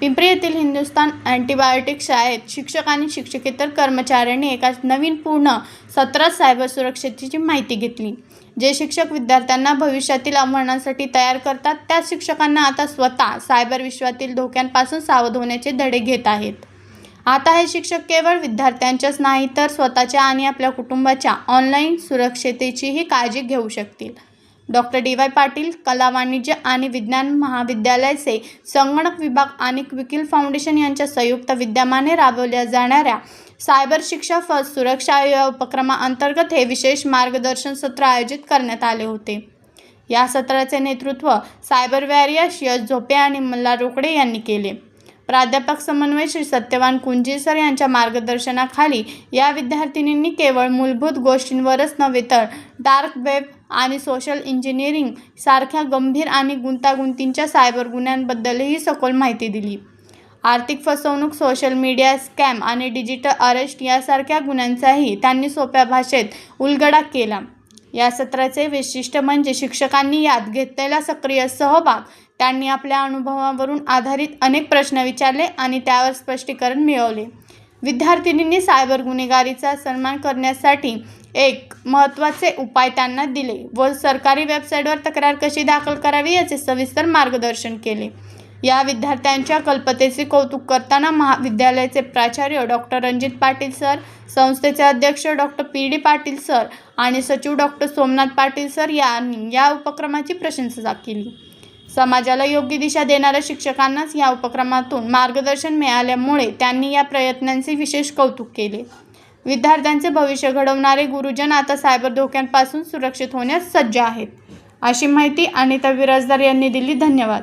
पिंपरी येथील हिंदुस्तान अँटीबायोटिक शाळेत शिक्षक आणि शिक्षकेतर कर्मचाऱ्यांनी एका नवीन पूर्ण सत्रात सायबर सुरक्षेची माहिती घेतली. जे शिक्षक विद्यार्थ्यांना भविष्यातील आव्हानांसाठी तयार करतात त्याच शिक्षकांना आता स्वतः सायबर विश्वातील धोक्यांपासून सावध होण्याचे धडे घेत आहेत. आता हे शिक्षक केवळ विद्यार्थ्यांच्याच नाही तर स्वतःच्या आणि आपल्या कुटुंबाच्या ऑनलाईन सुरक्षतेचीही काळजी घेऊ शकतील. Doctor D. वाय. पाटील कला वाणिज्य आणि विज्ञान महाविद्यालयाचे संगणक विभाग आणि क्विकिल फाउंडेशन यांच्या संयुक्त विद्यमाने राबवल्या जाणाऱ्या सायबर शिक्षा फर्स्ट सुरक्षा या उपक्रमाअंतर्गत हे विशेष मार्गदर्शन सत्र आयोजित करण्यात आले होते. या सत्राचे नेतृत्व सायबर वॅरियर्स यश झोपे आणि मल्हार रोकडे यांनी केले. प्राध्यापक समन्वय श्री सत्यवान कुंजीसर यांच्या मार्गदर्शनाखाली या विद्यार्थिनींनी केवळ मूलभूत गोष्टींवरच नव्हे तर डार्क वेब आणि सोशल इंजिनिअरिंग सारख्या गंभीर आणि गुंतागुंतींच्या सायबर गुन्ह्यांबद्दलही सखोल माहिती दिली. आर्थिक फसवणूक सोशल मीडिया स्कॅम आणि डिजिटल अरेस्ट यासारख्या गुन्ह्यांचाही त्यांनी सोप्या भाषेत उलगडा केला. या सत्राचे वैशिष्ट्य म्हणजे शिक्षकांनी यात घेतलेला सक्रिय सहभाग. त्यांनी आपल्या अनुभवावरून आधारित अनेक प्रश्न विचारले आणि त्यावर स्पष्टीकरण मिळवले. विद्यार्थिनींनी सायबर गुन्हेगारीचा सन्मान करण्यासाठी एक महत्त्वाचे उपाय त्यांना दिले व सरकारी वेबसाईटवर तक्रार कशी दाखल करावी याचे सविस्तर मार्गदर्शन केले. या विद्यार्थ्यांच्या कल्पतेचे कौतुक करताना महाविद्यालयाचे प्राचार्य डॉक्टर रणजित पाटील सर संस्थेचे अध्यक्ष doctor P. D. Patil sir आणि सचिव डॉक्टर सोमनाथ पाटील सर यांनी या उपक्रमाची प्रशंसा केली. समाजाला योग्य दिशा देणाऱ्या शिक्षकांनाच या उपक्रमातून मार्गदर्शन मिळाल्यामुळे त्यांनी या प्रयत्नांचे विशेष कौतुक केले. विद्यार्थ्यांचे भविष्य घडवणारे गुरुजन आता सायबर धोक्यांपासून सुरक्षित होण्यास सज्ज आहेत. अशी माहिती अनिता विराजदार यांनी दिली. धन्यवाद.